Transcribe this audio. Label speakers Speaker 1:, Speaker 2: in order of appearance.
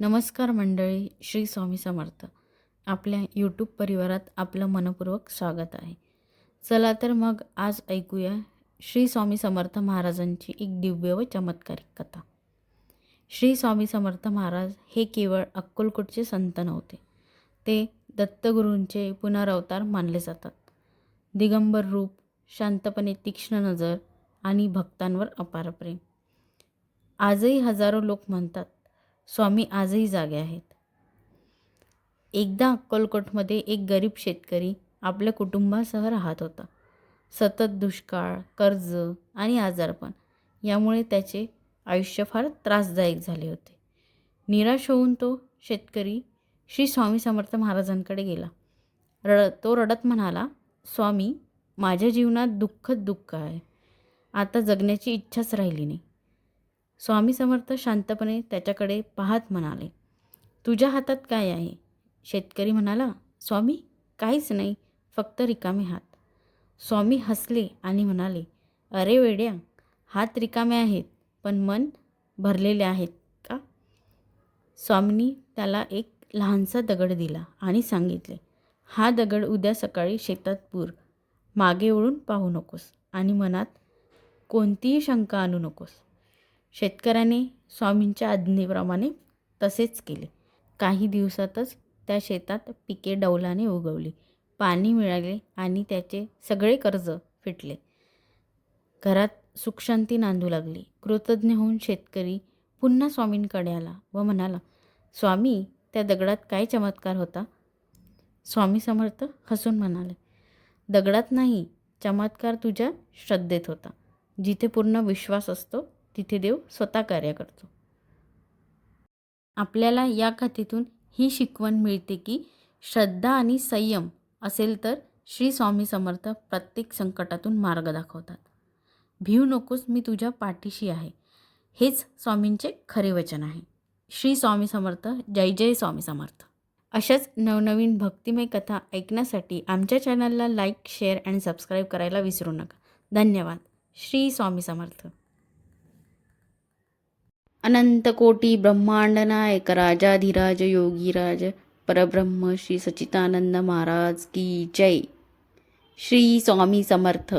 Speaker 1: नमस्कार मंडळी श्री स्वामी समर्थ. आपल्या यूट्यूब परिवारात आपलं मनपूर्वक स्वागत आहे. चला तर मग आज ऐकूया श्री स्वामी समर्थ महाराजांची एक दिव्य व चमत्कारिक कथा. श्री स्वामी समर्थ महाराज हे केवळ अक्कलकोटचे संत नव्हते. ते दत्तगुरूंचे पुनरावतार मानले जातात. दिगंबर रूप शांतपणे तीक्ष्ण नजर आणि भक्तांवर अपार प्रेम. आजही हजारो लोक म्हणतात स्वामी आजही जागे आहेत. एकदा अक्कलकोटमध्ये एक गरीब शेतकरी आपल्या कुटुंबासह राहत होता. सतत दुष्काळ कर्ज आणि आजारपण यामुळे त्याचे आयुष्य फार त्रासदायक झाले होते. निराश होऊन तो शेतकरी श्री स्वामी समर्थ महाराजांकडे गेला. रड तो रडत म्हणाला स्वामी माझ्या जीवनात दुःखच दुःख आहे. आता जगण्याची इच्छाच राहिली नाही. स्वामी समर्थ शांतपणे त्याच्याकडे पाहत म्हणाले तुझ्या हातात काय आहे? शेतकरी म्हणाला स्वामी काहीच नाही फक्त रिकामे हात. स्वामी हसले आणि म्हणाले अरे वेड्या हात रिकामे आहेत पण मन भरलेले आहेत का? स्वामींनी त्याला एक लहानसा दगड दिला आणि सांगितले हा दगड उद्या सकाळी शेतात पूर मागे वळून पाहू नकोस आणि मनात कोणतीही शंका आणू नकोस. शेतकऱ्याने स्वामींच्या आज्ञेप्रमाणे तसेच केले. काही दिवसातच त्या शेतात पिके डौलाने उगवली. पाणी मिळाले आणि त्याचे सगळे कर्ज फिटले. घरात सुखशांती नांदू लागली. कृतज्ञ होऊन शेतकरी पुन्हा स्वामींकडे आला व म्हणाला स्वामी त्या दगडात काय चमत्कार होता? स्वामी समर्थ हसून म्हणाले दगडात नाही चमत्कार तुझ्या श्रद्धेत होता. जिथे पूर्ण विश्वास असतो तिथे देव स्वतः कार्य करतो. आपल्याला या कथेतून ही शिकवण मिळते की श्रद्धा आणि संयम असेल तर श्री स्वामी समर्थ प्रत्येक संकटातून मार्ग दाखवतात. भिऊ नकोस मी तुझ्या पाठीशी आहे. हेच स्वामींचे खरे वचन आहे. श्री स्वामी समर्थ जय जय स्वामी समर्थ. अशाच नवनवीन भक्तिमय कथा ऐकण्यासाठी आमच्या चॅनलला लाईक शेअर अँड सबस्क्राईब करायला विसरू नका. धन्यवाद. श्री स्वामी समर्थ. अनंत कोटी ब्रह्मांड नायक राजाधिराज योगीराज परब्रह्म श्री सचितानंद महाराज की जय श्री स्वामी समर्थ